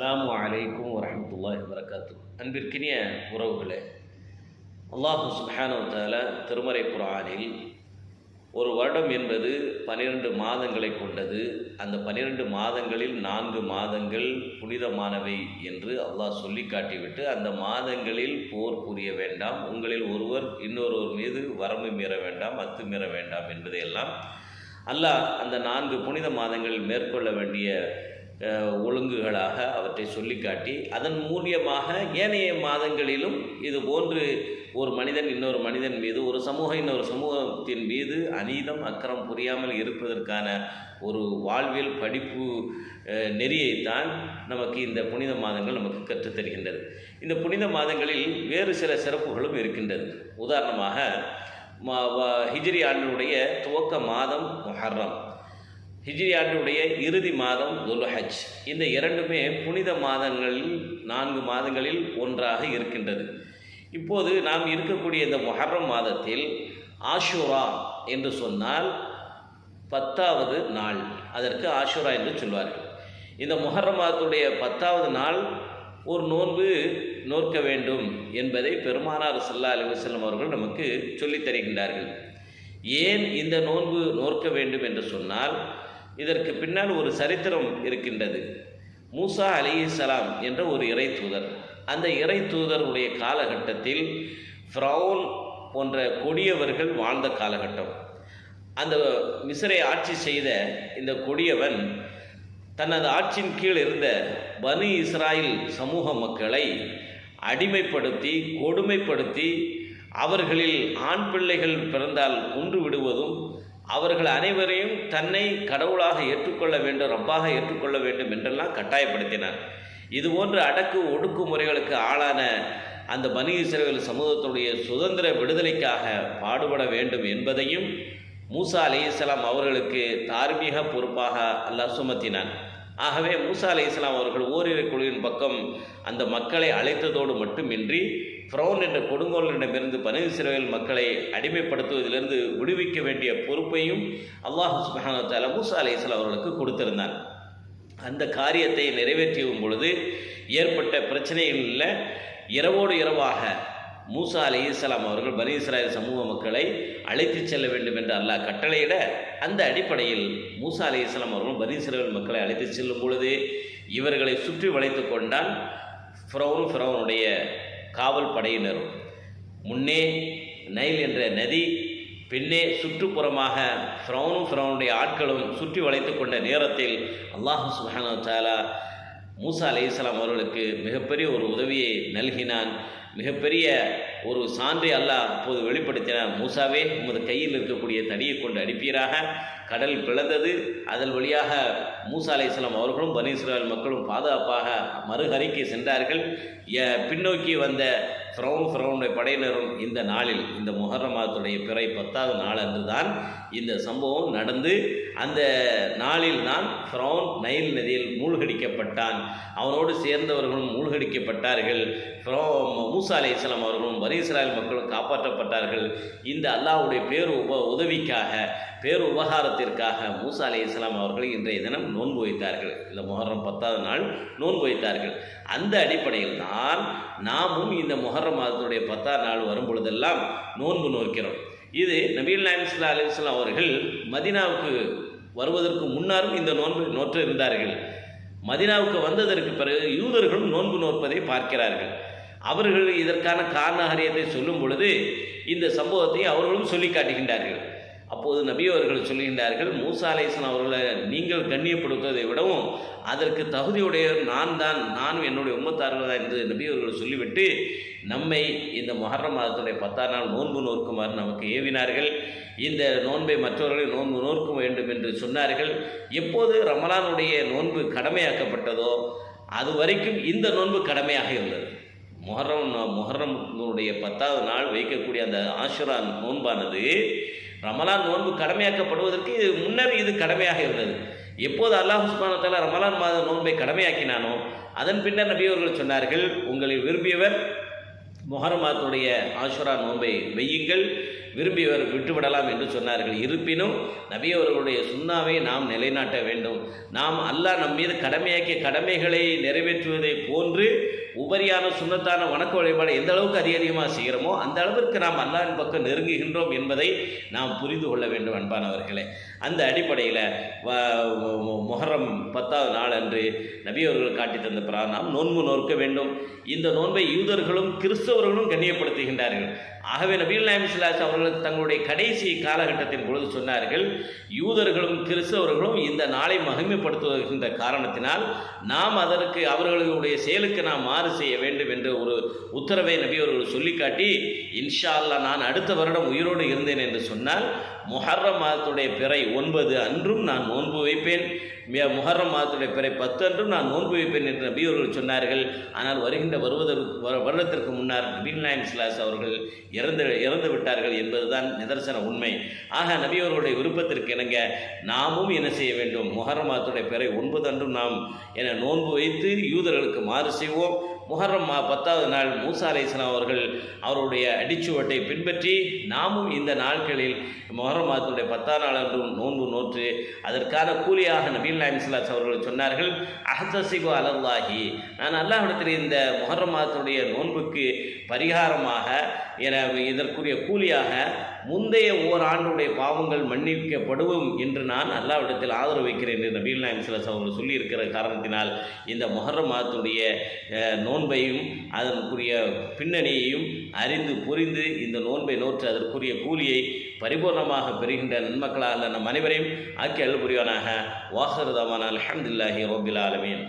அஸ்ஸலாமு அலைக்கும் வரஹ்மத்துல்லாஹி வரகாத்து அன்பிற்கினிய உறவுகளே அல்லாஹு சுப்ஹானஹு திருமறை புராணில் ஒரு வருடம் என்பது பனிரெண்டு மாதங்களை கொண்டது. அந்த பனிரெண்டு மாதங்களில் நான்கு மாதங்கள் புனிதமானவை என்று அல்லாஹ் சொல்லி காட்டிவிட்டு அந்த மாதங்களில் போர் புரிய வேண்டாம். உங்களில் ஒருவர் இன்னொருவர் மீது வரம்பு மீற வேண்டாம் அத்துமீற வேண்டாம் என்பதையெல்லாம் அல்லாஹ் அந்த நான்கு புனித மாதங்களில் மேற்கொள்ள வேண்டிய ஒழுங்குகளாக அவற்றை சொல்லி காட்டி அதன் மூலியமாக ஏனைய மாதங்களிலும் இது போன்று ஒரு மனிதன் இன்னொரு மனிதன் மீது ஒரு சமூகம் இன்னொரு சமூகத்தின் மீது அநீதம் அக்கறம் புரியாமல் இருப்பதற்கான ஒரு வாழ்வியல் படிப்பு நெறியைத்தான் நமக்கு இந்த புனித மாதங்கள் நமக்கு கற்றுத்தருகின்றது இந்த புனித மாதங்களில் வேறு சில சிறப்புகளும் இருக்கின்றது. உதாரணமாக ம- வ- ஹிஜ்ரி ஆண்டினுடைய துவக்க மாதம் மொஹர்ரம். ஹிஜ்ரி இறுதி மாதம் துல்ஹஜ். இந்த இரண்டுமே புனித மாதங்களில் நான்கு மாதங்களில் ஒன்றாக இருக்கின்றது. இப்போது நாம் இருக்கக்கூடிய இந்த மொஹர்ரம் மாதத்தில் ஆஷுரா என்று சொன்னால் பத்தாவது நாள். அதற்கு ஆஷுரா என்று சொல்வார்கள். இந்த மொஹர்ரம் மாதத்துடைய பத்தாவது நாள் ஒரு நோன்பு நோற்க வேண்டும் என்பதை பெருமானார் சல்லா அலி வசல்லம் அவர்கள் நமக்கு சொல்லித் தருகின்றார்கள். ஏன் இந்த நோன்பு நோற்க வேண்டும் என்று சொன்னால் இதற்கு பின்னால் ஒரு சரித்திரம் இருக்கின்றது. மூசா அலிஹிஸ்ஸலாம் என்ற ஒரு இறை தூதர். அந்த இறை தூதருடைய காலகட்டத்தில் ஃப்ரவுன் போன்ற கொடியவர்கள் வாழ்ந்த காலகட்டம். அந்த மிஸ்ரை ஆட்சி செய்த இந்த கொடியவன் தனது ஆட்சியின் கீழ் இருந்த பனு இஸ்ராயில் சமூக மக்களை அடிமைப்படுத்தி கொடுமைப்படுத்தி அவர்களில் ஆண் பிள்ளைகள் பிறந்தால் கொன்று விடுவதும் அவர்கள் அனைவரையும் தன்னை கடவுளாக ஏற்றுக்கொள்ள வேண்டும் ரப்பாக ஏற்றுக்கொள்ள வேண்டும் என்றெல்லாம் கட்டாயப்படுத்தினார். இதுபோன்ற அடக்கு ஒடுக்குமுறைகளுக்கு ஆளான அந்த பனி இஸ்ரவேல் சமூகத்துடைய சுதந்திர விடுதலைக்காக பாடுபட வேண்டும் என்பதையும் மூசா அலைஹிஸ்ஸலாம் அவர்களுக்கு தார்மீக பொறுப்பாக அல்லாஹ் சுமத்தினான். ஆகவே மூசா அலைஹிஸ்ஸலாம் அவர்கள் ஓரிரு குழுவின் பக்கம் அந்த மக்களை அழைத்ததோடு மட்டுமின்றி ஃப்ரௌன் என்ற கொடுங்கோலனிடமிருந்து பனு இஸ்ரவேல் மக்களை அடிமைப்படுத்துவதிலிருந்து விடுவிக்க வேண்டிய பொறுப்பையும் அல்லாஹ் சுப்ஹானஹு மூசா அலி மூசா அவர்களுக்கு கொடுத்திருந்தான் அந்த காரியத்தை நிறைவேற்றியும் பொழுது ஏற்பட்ட பிரச்சனைகளில் இரவோடு இரவாக மூசா அலைஹிஸ்ஸலாம் அவர்கள் பனி இஸ்ராயல் சமூக மக்களை அழைத்துச் செல்ல வேண்டும் என்று அல்லாஹ் கட்டளையிட அந்த அடிப்படையில் மூசா அலைஹிஸ்ஸலாம் அவர்கள் பனி இஸ்ராயல் மக்களை அழைத்துச் செல்லும் பொழுது இவர்களை சுற்றி வளைத்து கொண்டால் ஃப்ரௌன் ஃப்ரௌனுடைய காவல் படையினரும் முன்னே நைல் என்ற நதி பின்னே சுற்றுப்புறமாக ஃப்ரௌனும் ஃப்ரௌனுடைய ஆட்களும் சுற்றி வளைத்து கொண்ட நேரத்தில் அல்லாஹ் சுஹானா சாலா தஆலா மூசா அலைஹிஸ்ஸலாம் அவர்களுக்கு மிகப்பெரிய ஒரு உதவியை நல்கினான். மிகப்பெரிய ஒரு சான்றை அல்லாஹ் அப்போது வெளிப்படுத்தினார். மூசாவே உமது கையில் இருக்கக்கூடிய தடியை கொண்டு அடிப்பீராக. கடல் பிளந்தது. அதன் வழியாக மூசா அலைஹிஸ்ஸலாம் அவர்களும் பனி மக்களும் பாதுகாப்பாக மறுகரைக்கு சென்றார்கள். பின்னோக்கி வந்த ஃப்ரௌன் ஃப்ரௌனுடைய படையினரும் இந்த நாளில் இந்த முகர மாதத்துடைய பிறை பத்தாவது நாள் அன்று தான் இந்த சம்பவம் நடந்து அந்த நாளில் தான் ஃப்ரௌன் நைல் நதியில் மூழ்கடிக்கப்பட்டான். அவனோடு சேர்ந்தவர்களும் மூழ்கடிக்கப்பட்டார்கள். ஃப்ரோ மூசா அலி இஸ்லாம் அவர்களும் வரிசராயல் மக்களும் காப்பாற்றப்பட்டார்கள். இந்த அல்லாஹ்வுடைய பேரு உப உதவிக்காக பேரு உபகாரத்திற்காக மூசா அலி இஸ்லாம் அவர்கள் இன்றைய தினம் நோன்பு வைத்தார்கள். இந்த முகரம் பத்தாவது நாள் நோன்பு வைத்தார்கள். அந்த அடிப்படையில் தான் நாமும் இந்த முஹர்ரம் மாதத்துடைய பத்தாம் நாள் வரும் பொழுதெல்லாம் நோன்பு நோக்கிறோம். இது நபீல் நாயம்ஸ்லா அலிஸ்லாம் அவர்கள் மதினாவுக்கு வருவதற்கு முன்னாரும் இந்த நோன்பு நோற்று இருந்தார்கள். மதினாவுக்கு வந்ததற்கு பிறகு யூதர்களும் நோன்பு நோற்பதை பார்க்கிறார்கள். அவர்கள் இதற்கான காரணகாரியத்தை சொல்லும் பொழுது இந்த சம்பவத்தை அவர்களும் சொல்லி காட்டுகின்றார்கள். அப்போது நபி அவர்கள் சொல்லுகின்றார்கள் மூசாலேசன் அவர்களை நீங்கள் கண்ணியப்படுத்துவதை விடவும் அதற்கு தகுதியுடைய நான் தான் நானும் என்னுடைய உம்மத்தார்கள் தான் என்று நபி அவர்கள் சொல்லிவிட்டு நம்மை இந்த மொஹர்ரம் மாதத்துடைய பத்தாம் நாள் நோன்பு நோக்குமாறு நமக்கு ஏவினார்கள். இந்த நோன்பை மற்றவர்களை நோன்பு நோக்க வேண்டும் என்று சொன்னார்கள். எப்போது ரமலானுடைய நோன்பு கடமையாக்கப்பட்டதோ அது வரைக்கும் இந்த நோன்பு கடமையாக இருந்தது. மொஹரம் மொஹரம்னுடைய பத்தாவது நாள் வைக்கக்கூடிய அந்த ஆஷுரா நோன்பானது ரமலான் நோன்பு கடமையாக்கப்படுவதற்கு இது முன்னர் இது கடமையாக இருந்தது. எப்போது அல்லாஹ் உஸ்மானத்தால் ரமலான் மாத நோன்பை கடமையாக்கினானோ அதன் பின்னர் நபியவர்கள் சொன்னார்கள் உங்களை விரும்பியவர் முஹரமாத்துடைய ஆஷுரா நோன்பை வெய்யுங்கள் விரும்பியவர் விட்டுவிடலாம் என்று சொன்னார்கள். இருப்பினும் நபி அவர்களுடைய சுண்ணாவை நாம் நிலைநாட்ட வேண்டும். நாம் அல்லாஹ் நம் மீது கடமையாக்கிய கடமைகளை நிறைவேற்றுவதை போன்று உபரியான சுண்ணத்தான வணக்க வழிபாடு எந்த அளவுக்கு அதிக அதிகமாக செய்கிறோமோ அந்த அளவிற்கு நாம் அல்லாவின் பக்கம் நெருங்குகின்றோம் என்பதை நாம் புரிந்து கொள்ள வேண்டும் அன்பானவர்களே. அந்த அடிப்படையில் முஹர்ரம் பத்தாவது நாள் அன்று நபி அவர்கள் காட்டி தந்த பிறகு நாம் நோன்பு நோக்க வேண்டும். இந்த நோன்பை யூதர்களும் கிறிஸ்தவர்களும் கண்ணியப்படுத்துகின்றார்கள். ஆகவே நபீல் நாயம் அவர்கள் தங்களுடைய கடைசி காலகட்டத்தின் பொழுது சொன்னார்கள் யூதர்களும் கிறிஸ்தவர்களும் இந்த நாளை மகிமைப்படுத்துகின்ற காரணத்தினால் நாம் அதற்கு அவர்களுடைய செயலுக்கு நாம் மாறு செய்ய வேண்டும் என்ற ஒரு உத்தரவை நபி அவர்கள் சொல்லிக்காட்டி இன்ஷா அல்லாஹ் நான் அடுத்த வருடம் உயிரோடு இருந்தேன் என்று சொன்னால் முஹர்ரம் மாதத்துடைய பிறை ஒன்பது அன்றும் நான் நோன்பு வைப்பேன். முஹர்ரம் மாதத்துடைய பிறை பத்து அன்றும் நான் நோன்பு வைப்பேன் என்று நபி அவர்கள் சொன்னார்கள். ஆனால் வருகின்ற வருவதற்கு வரு- வருடத்திற்கு முன்னர் நபீன் நாயம் ஸ்லாஸ் அவர்கள் இறந்து இறந்து விட்டார்கள் என்பதுதான் நிதர்சன உண்மை. ஆக நபி அவர்களுடைய விருப்பத்திற்கு இணங்க நாமும் என்ன செய்ய வேண்டும்? முஹர்ரம் மாதத்துடைய பிறை ஒன்பது அன்றும் நாம் என நோன்பு வைத்து யூதர்களுக்கு மாறு செய்வோம். முஹர்ரம் மா பத்தாவது நாள் மூசா அவர்கள் அவருடைய அடிச்சுவட்டை பின்பற்றி நாமும் இந்த நாட்களில் முஹர்ரம் மாதத்துடைய பத்தாம் நாள் அன்றும் நோன்பு நோற்று அதற்கான கூலியாக நபீல் நாயம் அவர்கள் சொன்னார்கள் அஹ்தசிபு அலல்லாஹி. நான் அல்லாஹிடத்தில் இந்த முஹர்ரம் மாதத்துடைய நோன்புக்கு பரிகாரமாக என இதற்குரிய கூலியாக முந்தைய ஓராண்டுடைய பாவங்கள் மன்னிக்கப்படுவோம் என்று நான் அல்லாவிடத்தில் ஆதரவு வைக்கிறேன் என்று நபீல் நாயம் சிலஸ் அவர்கள் சொல்லியிருக்கிற காரணத்தினால் இந்த முஹர்ரம் மாதத்துடைய நோன்பையும் அதற்குரிய பின்னணியையும் அறிந்து புரிந்து இந்த நோன்பை நோற்று அதற்குரிய கூலியை பரிபூர்ணமாக பெறுகின்ற நன்மக்களாக நம் அனைவரையும் ஆக்கி அருள் புரிவானாக. அலமதுல்லாஹி ரோபில் ஆலமீன்.